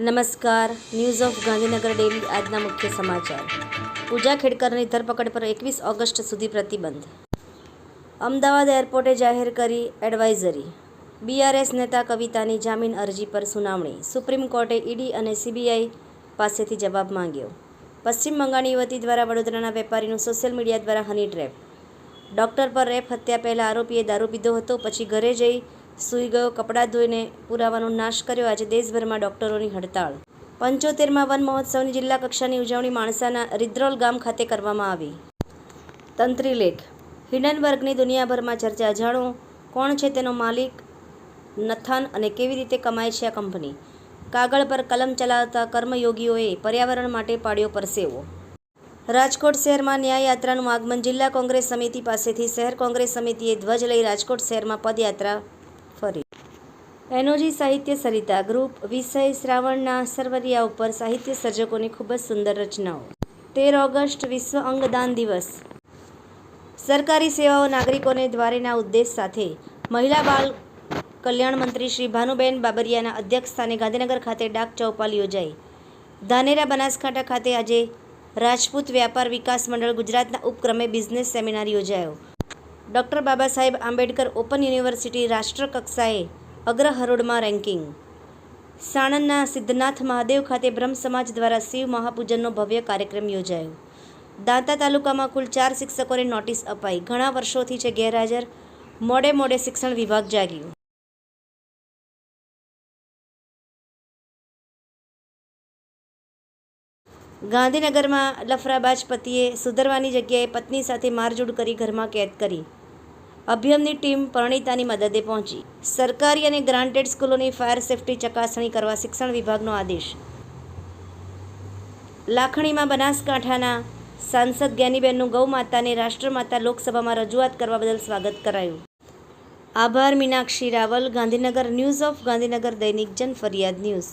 નમસ્કાર. News of Gandhinagar daily આજના મુખ્ય સમાચાર. પૂજા ખેડકરની ધરપકડ પર એકવીસ ઓગસ્ટ સુધી પ્રતિબંધ. અમદાવાદ એરપોર્ટે જાહેર કરી એડવાઇઝરી. બીઆરએસ નેતા કવિતાની જામીન અરજી પર સુનાવણી. સુપ્રીમ કોર્ટે ઈડી અને સીબીઆઈ પાસેથી જવાબ માંગ્યો. પશ્ચિમ બંગાળની યુવતી દ્વારા વડોદરાના વેપારીનું સોશિયલ મીડિયા દ્વારા હની ટ્રેપ. ડૉક્ટર પર રેપ હત્યા પહેલાં આરોપીએ દારૂ પીધો હતો, પછી ઘરે જઈ સૂઈ ગયો, કપડાં ધોઈને પુરાવાનો નાશ કર્યો. આજે દેશભરમાં ડૉક્ટરોની હડતાળ. પંચોતેરમાં વન મહોત્સવની જિલ્લા કક્ષાની ઉજવણી માણસાના રિદ્રોલ ગામ ખાતે કરવામાં આવી. તંત્રી લેખ. હિડનબર્ગની દુનિયાભરમાં ચર્ચા જાણો કોણ છે તેનો માલિક? નથાન અને કેવી રીતે કમાય છે આ કંપની? કાગળ પર કલમ ચલાવતા કર્મયોગીઓએ પર્યાવરણ માટે પાડ્યો પરસેવો. રાજકોટ શહેરમાં ન્યાય યાત્રાનું આગમન જિલ્લા કોંગ્રેસ સમિતિ પાસેથી શહેર કોંગ્રેસ સમિતિએ ધ્વજ લઈ રાજકોટ શહેરમાં પદયાત્રા ફરી. એનોજી સાહિત્ય સરિતા ગ્રુપ વિષય શ્રાવણના સરવરિયા ઉપર સાહિત્ય સર્જકોની ખૂબ જ સુંદર રચનાઓ. તેર ઓગસ્ટ વિશ્વ અંગદાન દિવસ. સરકારી સેવાઓ નાગરિકોને દ્વારેના ઉદ્દેશ સાથે મહિલા બાળ કલ્યાણ મંત્રી શ્રી ભાનુબેન બાબરિયાના અધ્યક્ષસ્થાને ગાંધીનગર ખાતે ડાક ચૌપાલ યોજાઈ. ધાનેરા બનાસકાંઠા ખાતે આજે રાજપૂત વ્યાપાર વિકાસ મંડળ ગુજરાતના ઉપક્રમે બિઝનેસ સેમિનાર યોજાયો. Doctor Baba Saheb Ambedkar open university રાષ્ટ્રકક્ષાએ અગ્રહરોળમાં રેન્કિંગ. સાણંદના સિદ્ધનાથ મહાદેવ ખાતે બ્રહ્મ સમાજ દ્વારા શિવ મહાપૂજનનો ભવ્ય કાર્યક્રમ યોજાયો. દાંતા તાલુકામાં કુલ ચાર શિક્ષકોને નોટિસ અપાઈ. ઘણા વર્ષોથી છે ગેરહાજર. મોડે મોડે શિક્ષણ વિભાગ જાગ્યું. ગાંધીનગરમાં લફરાબાજ પતિએ સુધરવાની જગ્યાએ પત્ની સાથે મારઝૂડ કરી ઘરમાં કેદ કરી. અભિયમની ટીમ પરણિતાની મદદે પહોંચી. સરકારી અને ગ્રાન્ટેડ સ્કૂલોની ફાયર સેફટી ચકાસણી કરવા શિક્ષણ વિભાગનો આદેશ. લાખણીમાં બનાસકાંઠાના સાંસદ જ્ઞાનીબેનનું ગૌમાતાને રાષ્ટ્રમાતા લોકસભામાં રજૂઆત કરવા બદલ સ્વાગત કરાયું. આભાર, મીનાક્ષી રાવલ, ગાંધીનગર ન્યૂઝ ઓફ ગાંધીનગર દૈનિક જન ફરિયાદ ન્યૂઝ.